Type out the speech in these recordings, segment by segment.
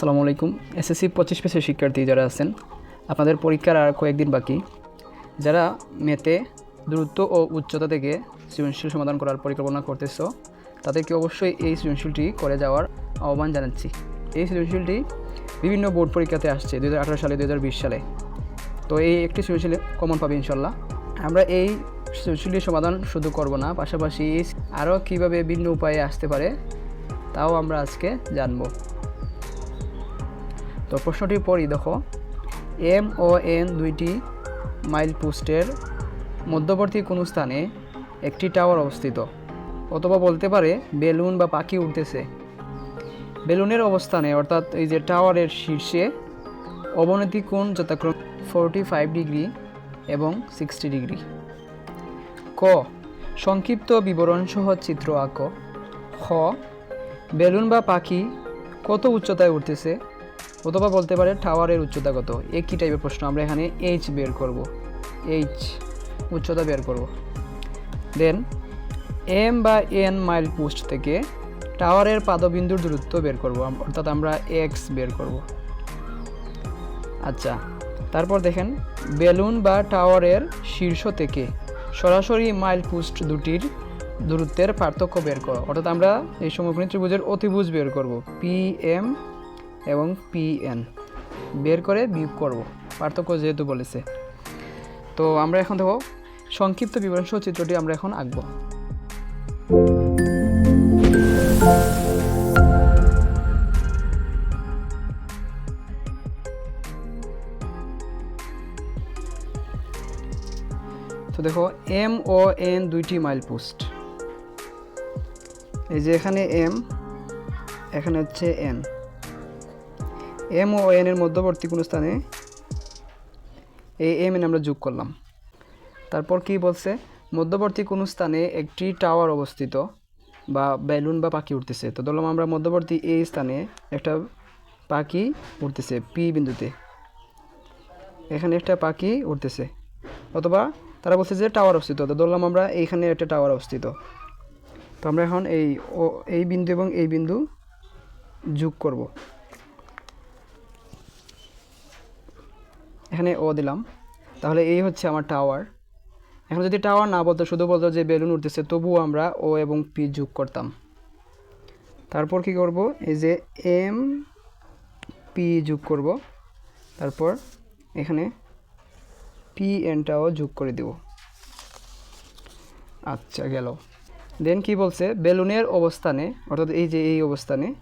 আসসালামু আলাইকুম। এসএসসি পঁচিশ পেসের শিক্ষার্থী যারা আছেন, আপনাদের পরীক্ষার আর কয়েকদিন বাকি। যারা মেতে দ্রুত ও উচ্চতা থেকে সৃজনশীল সমাধান করার পরিকল্পনা করতেছ, তাদেরকে অবশ্যই এই সৃজনশীলটি করে যাওয়ার আহ্বান জানাচ্ছি। এই সৃজনশীলটি বিভিন্ন বোর্ড পরীক্ষাতে আসছে দু হাজার আঠেরো সালে দু হাজার বিশ সালে। তো এই একটি সৃজনশীল কমন পাবে ইনশাল্লাহ। আমরা এই সৃজনশীলটির সমাধান শুধু করব না, পাশাপাশি আরও কীভাবে ভিন্ন উপায়ে আসতে পারে, তাও আমরা আজকে জানব। তো প্রশ্নটি পড়ি, দেখো। এম ও এন দুইটি মাইল পোস্টের মধ্যবর্তী কোনো স্থানে একটি টাওয়ার অবস্থিত? অথবা বলতে পারে, বেলুন বা পাখি উঠতেছে বেলুনের অবস্থানে, অর্থাৎ এই যে টাওয়ারের শীর্ষে, অবনতি কোণ যথাক্রম ফোরটি ফাইভ ডিগ্রি এবং সিক্সটি ডিগ্রি। ক, সংক্ষিপ্ত বিবরণসহ চিত্র আঁকো। খ, বেলুন বা পাখি কত উচ্চতায় উঠতেছে অথবা বলতে পারে টাওয়ারের উচ্চতা কত? একই টাইপের প্রশ্ন? আমরা এখানে এইচ বের করব। এইচ উচ্চতা বের করব। দেন এম বা এন মাইল পোস্ট থেকে টাওয়ারের পাদবিন্দুর দূরত্ব বের করব। অর্থাৎ আমরা এক্স বের করব। আচ্ছা তারপর দেখেন, বেলুন বা টাওয়ারের শীর্ষ থেকে সরাসরি মাইল পোস্ট দুটির দূরত্বের পার্থক্য বের করো। অর্থাৎ আমরা এই সমগ্র ত্রিভুজের অতিভুজ বের করব। পি এম এবং পি এন বের করে বিয়োগ করব। পার্থক্য যেহেতু বলেছে। তো আমরা এখন দেখো, সংক্ষিপ্ত বিবরণ সহ চিত্রটি আমরা এখন আঁকব। তো দেখো এম ও এন দুইটি মাইল পোস্ট। এই যে এখানে এম এখানে হচ্ছে এন এম ও এন এর মধ্যবর্তী কোনো স্থানে এই এম এন আমরা যোগ করলাম। তারপর কি বলছে? মধ্যবর্তী কোনো স্থানে একটি টাওয়ার অবস্থিত বা বেলুন বা পাখি উঠতেছে তো ধরলাম আমরা মধ্যবর্তী এই স্থানে একটা পাখি উঠতেছে পি বিন্দুতে। এখানে একটা পাখি উঠতেছে অথবা তারা বলছে যে টাওয়ার অবস্থিত। তো ধরলাম আমরা এইখানে একটা টাওয়ার অবস্থিত। তো আমরা এখন এই এই বিন্দু এবং এই বিন্দু যোগ করব। এখানে ও দিলাম। তাহলে এই হচ্ছে আমার টাওয়ার এখন যদি টাওয়ার না বলতো, শুধু বলতো যে বেলুন উঠতেছে, তবুও আমরা ও এবং পি যোগ করতাম। তারপর কি করব? এই যে এম পি যোগ করব। তারপর এখানে পি এনটাও যোগ করে দেব। আচ্ছা গেল। দেন কি বলছে? বেলুনের অবস্থানে, অর্থাৎ এই যে এই অবস্থানে,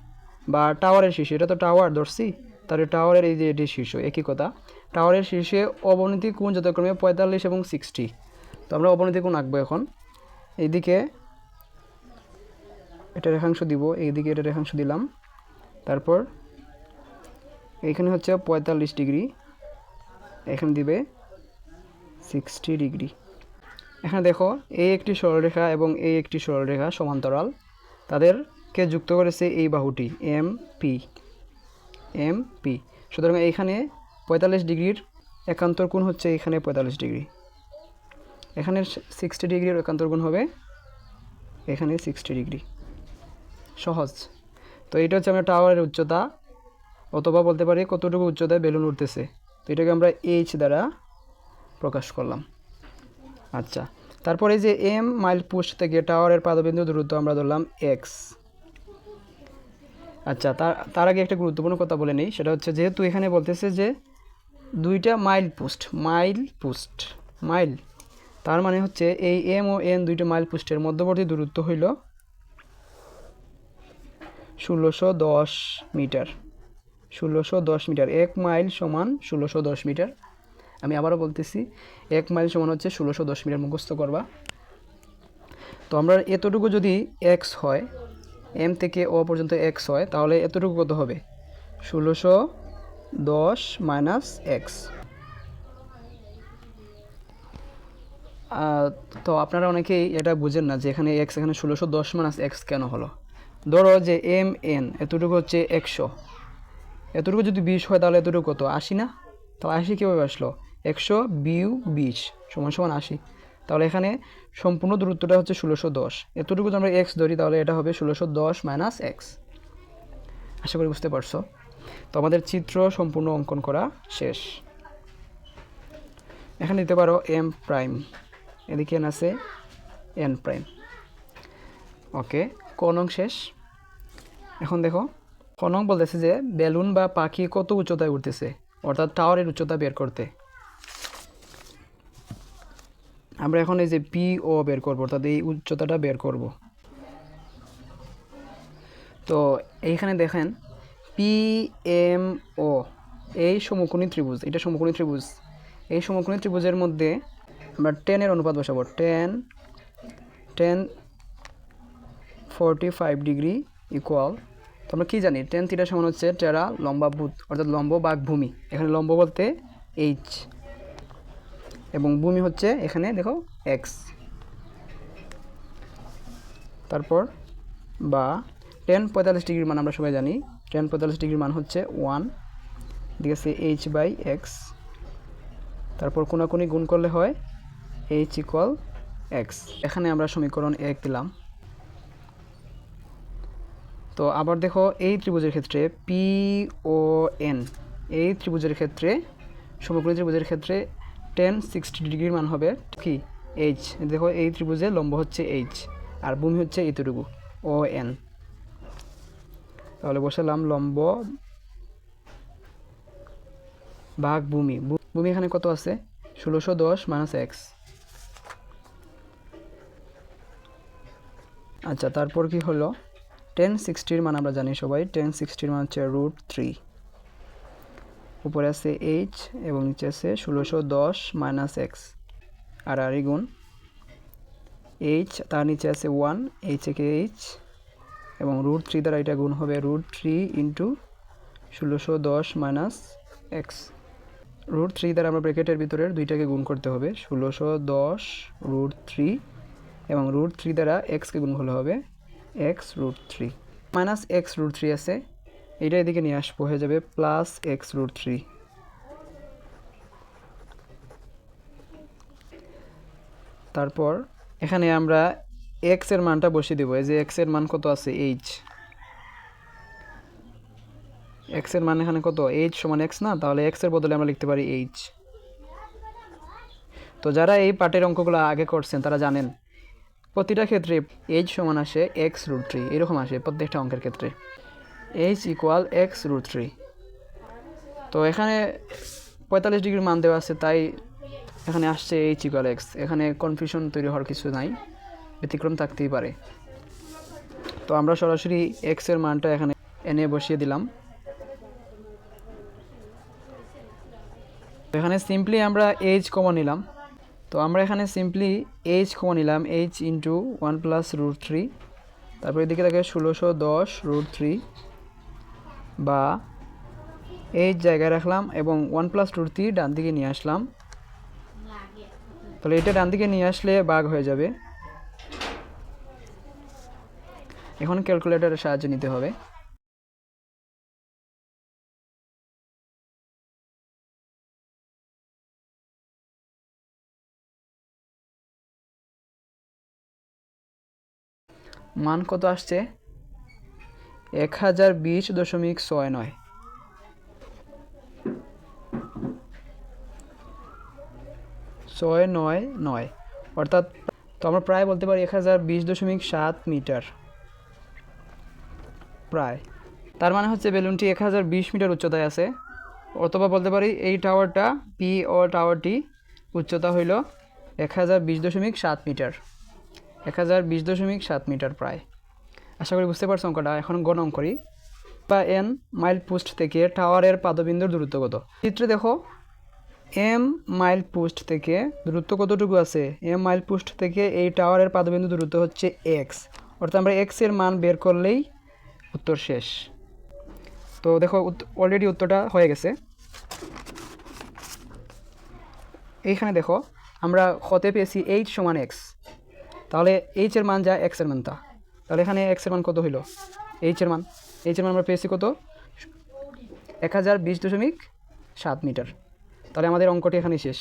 বা টাওয়ারের শীর্ষে, এটা তো টাওয়ার ধরছি। তাহলে টাওয়ারের এই যে এটি শীর্ষ, একই কথা। টাওয়ারের শীর্ষে অবনতি কোণ যথাক্রমে পঁয়তাল্লিশ এবং সিক্সটি তো আমরা অবনতি কোণ আঁকবো এখন। এইদিকে এটা রেখাংশ দিব, এইদিকে এটা রেখাংশ দিলাম। তারপর এইখানে হচ্ছে পঁয়তাল্লিশ ডিগ্রি, এখানে দিবে সিক্সটি ডিগ্রি। এখানে দেখো এই একটি সরলরেখা এবং এই একটি সরলরেখা সমান্তরাল। তাদেরকে যুক্ত করেছে এই বাহুটি এম পি এম পি সুতরাং এইখানে পঁয়তাল্লিশ ডিগ্রির একান্তর কোণ হচ্ছে এখানে পঁয়তাল্লিশ ডিগ্রি। এখানে সিক্সটি ডিগ্রির একান্তর কোণ হবে এখানে সিক্সটি ডিগ্রি। সহজ। তো এটা হচ্ছে আমরা টাওয়ারের উচ্চতা, অথবা বলতে পারি কতটুকু উচ্চতায় বেলুন উঠতেছে। তো এটাকে আমরা এইচ দ্বারা প্রকাশ করলাম। আচ্ছা তারপরে যে এম মাইল পোস্ট থেকে টাওয়ারের পাদবিন্দু দূরত্ব আমরা ধরলাম এক্স আচ্ছা তার তার আগে একটা গুরুত্বপূর্ণ কথা বলে নিই, সেটা হচ্ছে যেহেতু এখানে বলতেছে যে দুইটা mile post mile post, mile. তার মানে হচ্ছে এই এম ও এন দুইটা মাইল পোস্টের মধ্যবর্তী দূরত্ব হইল ষোলোশো দশ মিটার। ষোলোশো দশ মিটার, এক মাইল সমান ষোলোশো দশ মিটার। আমি আবারও বলতেছি, এক মাইল সমান হচ্ছে ষোলোশো দশ মিটার মুখস্থ করবা। তো আমরা এতটুকু যদি এক্স হয় এম থেকে ও পর্যন্ত এক্স হয়, তাহলে এতটুকু কত হবে? ষোলোশো দশ মাইনাস এক্স। তো আপনারা অনেকেই এটা বুঝেন না যে এখানে এক্স, এখানে ষোলোশো দশ মাইনাস এক্স কেন হলো? ধরো যে এম এন, এতটুকু হচ্ছে একশো। এতটুকু যদি বিশ হয় তাহলে এতটুকু কত? আশি না? তাহলে আশি কীভাবে আসলো? একশো বিউ বিশ সমান সমান আশি। তাহলে এখানে সম্পূর্ণ দূরত্বটা হচ্ছে ষোলোশো দশ। এতটুকু যদি আমরা এক্স ধরি তাহলে এটা হবে ষোলোশো দশ মাইনাস এক্স। আশা করি বুঝতে পারছ? তো আমাদের চিত্র সম্পূর্ণ অঙ্কন করা শেষ। এখানে দিতে পারো এম প্রাইম এদিকে আছে এন প্রাইম ওকে কনং শেষ। এখন দেখো কনং বলতেছে যে বেলুন বা পাখি কত উচ্চতায় উঠতেছে? অর্থাৎ টাওয়ারের উচ্চতা বের করতে। আমরা এখন এই যে পি ও বের করব, অর্থাৎ এই উচ্চতাটা বের করব। তো এইখানে দেখেন পি এম ও এই সমকোণী ত্রিভুজ, এটা সমকোণী ত্রিভুজ। এই সমকোণী ত্রিভুজের মধ্যে আমরা টেনের অনুপাত বসাবো। Tan tan forty five degree equal তো আমরা কী জানি? টেন থিটা সমান হচ্ছে টেরা লম্বাভূত, অর্থাৎ লম্ব বাঘ ভূমি। এখানে লম্ব বলতে এইচ এবং ভূমি হচ্ছে এখানে দেখো এক্স তারপর বা টেন পঁয়তাল্লিশ ডিগ্রির মান আমরা সবাই জানি টেন পঁয়তাল্লিশ ডিগ্রির মান হচ্ছে ওয়ান আছে এইচ বাই এক্স তারপর কোনাকুনি গুণ করলে হয় এইচ ইকুয়াল এক্স এখানে আমরা সমীকরণ এক দিলাম। তো আবার দেখো এই ত্রিভুজের ক্ষেত্রে পি ও এন এই ত্রিভুজের ক্ষেত্রে, সমকোণী ত্রিভুজের ক্ষেত্রে টেন সিক্সটি ডিগ্রির মান হবে কি? এইচ দেখো এই ত্রিভুজে লম্ব হচ্ছে এইচ আর ভূমি হচ্ছে এইটুকু ও এন তাহলে বসালাম লম্ব ভাগ ভূমি। ভূমি এখানে কত আছে? ষোলোশো দশ মাইনাস এক্স আচ্ছা তারপর কি হলো? টেন সিক্সটির মান আমরা জানি সবাই। টেন সিক্সটির মান হচ্ছে রুট থ্রি উপরে আছে এইচ এবং নিচে আছে ষোলোশো দশ মাইনাস এক্স আর আর গুণ এইচ তার নিচে আছে ওয়ান এইচ একে এইচ এবং রুট থ্রি দ্বারা এটা গুণ হবে রুট থ্রি ইন্টু ষোলোশো দশ মাইনাস এক্স রুট থ্রি দ্বারা আমরা ব্র্যাকেটের ভিতরের দুইটাকে গুণ করতে হবে, ষোলোশো দশ রুট থ্রি এবং রুট থ্রি দ্বারা এক্সকে গুণ করলে হবে X root three minus X root three আছে এটা এদিকে নিয়ে আসব, হয়ে যাবে প্লাস এক্স রুট থ্রি তারপর এখানে আমরা এক্সের মানটা বসিয়ে দেবো। এই যে এক্সের মান কত আছে? এইচ এক্সের মান এখানে কত? এইচ সমান এক্স না? তাহলে এক্সের বদলে আমরা লিখতে পারি এইচ তো যারা এই পার্টের অঙ্কগুলো আগে করছেন, তারা জানেন, প্রতিটা ক্ষেত্রে এইচ সমান আসে এক্স রুট থ্রি এরকম আসে প্রত্যেকটা অঙ্কের ক্ষেত্রে। H equal X root three তো এখানে পঁয়তাল্লিশ ডিগ্রির মান দেওয়া আছে, তাই এখানে আসছে এইচ ইকুয়াল এক্স এখানে কনফিউশন তৈরি হওয়ার কিছু নাই। ব্যতিক্রম থাকতেই পারে। তো আমরা সরাসরি এক্সের মানটা এখানে এনে বসিয়ে দিলাম। এখানে সিম্পলি আমরা এইচ কমন নিলাম। তো আমরা এখানে সিম্পলি এইচ কমন নিলাম H into one plus root three তারপর এদিকে থাকে ষোলোশো দশ রুট থ্রি বা এইচ জায়গায় রাখলাম এবং ওয়ান প্লাস রুট থ্রি ডান দিকে নিয়ে আসলাম। তাহলে এটা ডান দিকে নিয়ে আসলে বাঘ হয়ে যাবে। এখন ক্যালকুলেটরের সাহায্য নিতে হবে। মান কত আসছে? এক হাজার বিশ দশমিক ছয় নয়। ছয় নয় নয়। অর্থাৎ তো আমরা প্রায় বলতে পারি এক হাজার বিশ দশমিক সাত মিটার। প্রায়। তার মানে হচ্ছে বেলুনটি এক হাজার বিশ মিটার উচ্চতায় আছে। অথবা বলতে পারি এই টাওয়ারটা পি ও টাওয়ারটি উচ্চতা হইল এক হাজার বিশ দশমিক সাত মিটার। এক হাজার বিশ দশমিক সাত মিটার প্রায়। আশা করি বুঝতে পারছ অঙ্কটা, এখন গণন করি। বা এন মাইল পোস্ট থেকে টাওয়ারের পাদবিন্দুর দূরত্ব কত? চিত্রে দেখো, এম মাইল পোস্ট থেকে দূরত্ব কতটুকু আছে? এম মাইল পোস্ট থেকে এই টাওয়ারের পাদবিন্দু দূরত্ব হচ্ছে এক্স অর্থাৎ আমরা এক্সের মান বের করলেই উত্তর শেষ। তো দেখো অলরেডি উত্তরটা হয়ে গেছে। এইখানে দেখো, আমরা হতে পেয়েছি এইচ সমান এক্স তাহলে এইচের মান যা এক্সের মান তা তাহলে এখানে এক্সের মান কত হইল? এইচ এর মান। এইচ এর মান আমরা পেয়েছি কত? এক হাজার বিশ দশমিক সাত মিটার। তাহলে আমাদের অঙ্কটি এখানে শেষ।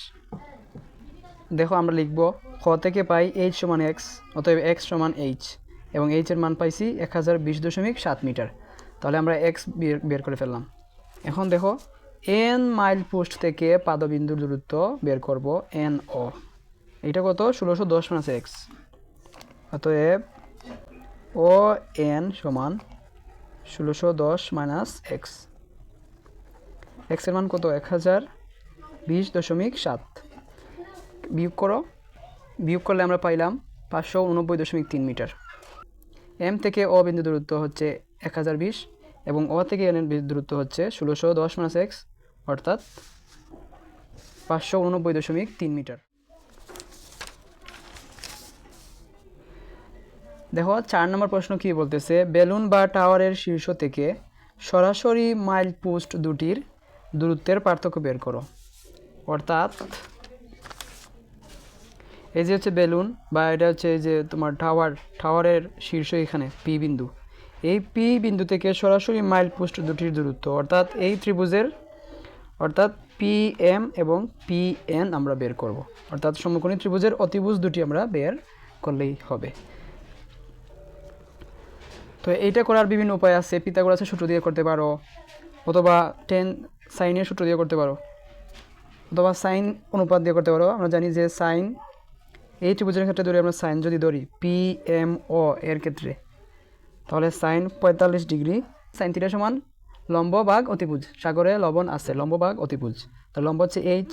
দেখো, আমরা লিখব খ থেকে পাই এইচ সমান এক্স অতএব এক্স সমান এইচ এবং এইচের মান পাইছি এক হাজার বিশ দশমিক সাত মিটার। তাহলে আমরা এক্স বের করে ফেললাম। এখন দেখো এন মাইল পোস্ট থেকে পাদবিন্দুর দূরত্ব বের করব এন ও এটা কত? ষোলোশো দশ মাইনাস এক্স অতএব ও এন সমান ষোলোশো দশ মাইনাস এক্স এক্সের মান কত? এক হাজার বিশ দশমিক সাত। বিয়োগ করো। বিয়োগ করলে আমরা পাইলাম পাঁচশো উনব্বই দশমিক তিন মিটার। এম থেকে অ বিন্দু দূরত্ব হচ্ছে এক হাজার বিশ এবং অ থেকে এন দূরত্ব হচ্ছে ষোলোশো দশ মাইনাস এক্স অর্থাৎ পাঁচশো উনব্বই দশমিক তিন মিটার। দেখো, চার নম্বর প্রশ্ন কি বলতেছে? বেলুন বা টাওয়ারের শীর্ষ থেকে সরাসরি মাইল পোস্ট দুটির দূরত্বের পার্থক্য বের করো। অর্থাৎ এই যে হচ্ছে বেলুন বা এটা হচ্ছে এই যে তোমার টাওয়ার, টাওয়ারের শীর্ষ এখানে পি বিন্দু। এই পি বিন্দু থেকে সরাসরি মাইল পোস্ট দুটির দূরত্ব, অর্থাৎ এই ত্রিভুজের, অর্থাৎ পি এম এবং পি এন আমরা বের করব। অর্থাৎ সমকোণী ত্রিভুজের অতিভুজ দুটি আমরা বের করলেই হবে। তো এইটা করার বিভিন্ন উপায় আছে পিতাগোরাসের সূত্র দিয়ে করতে পারো, অথবা টেন সাইনের সূত্র দিয়ে করতে পারো, অথবা সাইন অনুপাত দিয়ে করতে পারো। আমরা জানি যে সাইন এই ত্রিভুজের ক্ষেত্রে ধরি আমরা সাইন যদি ধরি পি এম ও এর ক্ষেত্রে, তাহলে সাইন পঁয়তাল্লিশ ডিগ্রি সাইন থিটা সমান লম্ব ভাগ অতিভুজ, সাগরে লবণ আছে, লম্ব ভাগ অতিভুজ তো লম্ব হচ্ছে এইচ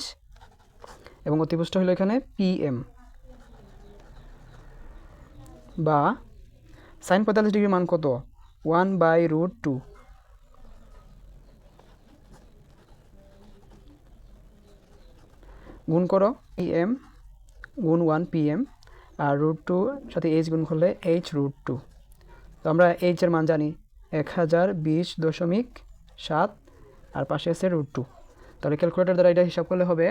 এবং অতিভুজটা হলো এখানে পি এম বা সাইন পঁয়তাল্লিশ ডিগ্রি মান কত? ওয়ান বাই রুট টু গুণ করো পি এম গুণ ওয়ান পি এম আর রুট টু সাথে এইচ গুণ করলে এইচ রুট টু। তো আমরা এইচের মান জানি এক হাজার বিশ দশমিক সাত আর পাশে আছে রুট টু। তাহলে ক্যালকুলেটর দ্বারা এটা হিসাব করলে হবে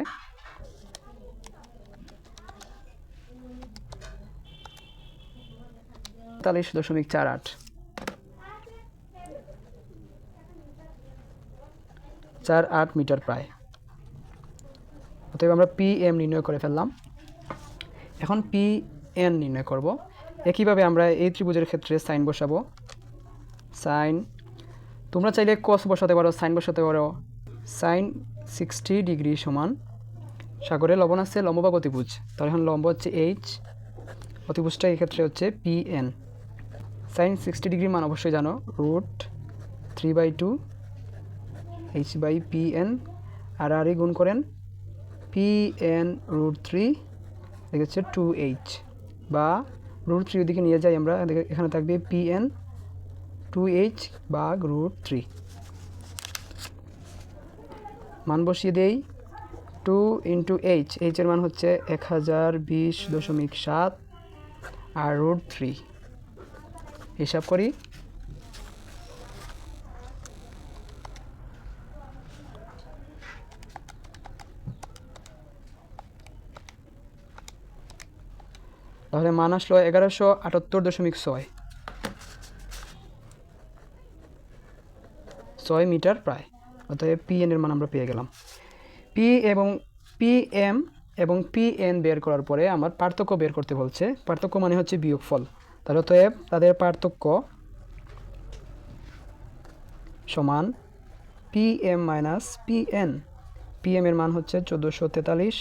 তেতাল্লিশ দশমিক চার আট। চার আট মিটার প্রায়। অতএব আমরা পি এম নির্ণয় করে ফেললাম। এখন পি এন নির্ণয় করব। একইভাবে আমরা এই ত্রিভুজের ক্ষেত্রে সাইন বসাবো। সাইন, তোমরা চাইলে কস বসাতে পারো, সাইন বসাতে পারো। সাইন সিক্সটি ডিগ্রি সমান সাগরে লবণ আছে লম্ব বা অতিভুজ। তাহলে এখন লম্ব হচ্ছে এইচ অতিভুজটা এই ক্ষেত্রে হচ্ছে P N sine sixty degree মান অবশ্যই জানো root three by two H by P N আর আর গুণ করেন পি এন রুট থ্রি হচ্ছে টু এইচ বা রুট থ্রি ওদিকে নিয়ে যাই আমরা এখানে থাকবে পি এন টু এইচ বা রুট থ্রি মান বসিয়ে দেই টু ইন্টু এইচ এইচের মান হচ্ছে এক হাজার বিশ দশমিক সাত, আর রুট থ্রি হিসাব করি তাহলে মান আসলো এগারোশো আটাত্তর দশমিক ছয়। ছয় মিটার প্রায়। অতএব পি এন এর মান আমরা পেয়ে গেলাম। পি এবং পি এম এবং পি এন বের করার পরে আমার পার্থক্য বের করতে বলছে। পার্থক্য মানে হচ্ছে বিয়োগফল। তাহলে অতএব তাদের পার্থক্য সমান P M minus P N P M এর মান হচ্ছে চোদ্দোশো তেতাল্লিশ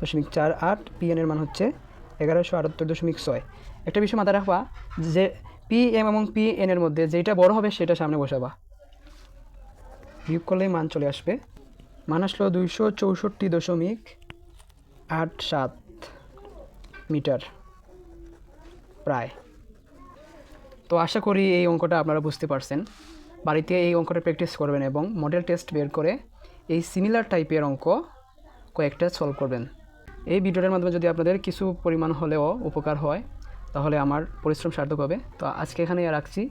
দশমিক চার আট। পি এন এর মান হচ্ছে এগারোশো আটাত্তর দশমিক ছয়। একটা বিষয় মাথায় রাখবা যে পি এম এবং পি এন এর মধ্যে যেটা বড় হবে সেটা সামনে বসাবা। বিয়োগ করলেই মান চলে আসবে। মান আসলো দুইশো চৌষট্টি দশমিক আট সাত মিটার প্রায়। তো আশা করি এই অঙ্কটা আপনারা বুঝতে পারছেন। বাড়িতে এই অঙ্কটা প্র্যাকটিস করবেন এবং মডেল টেস্ট বের করে এই সিমিলার টাইপের অঙ্ক কয়েকটা সলভ করবেন। এই ভিডিওটার মাধ্যমে যদি আপনাদের কিছু পরিমাণ হলেও উপকার হয়, তাহলে আমার পরিশ্রম সার্থক হবে। তো আজকে এখানেই রাখছি।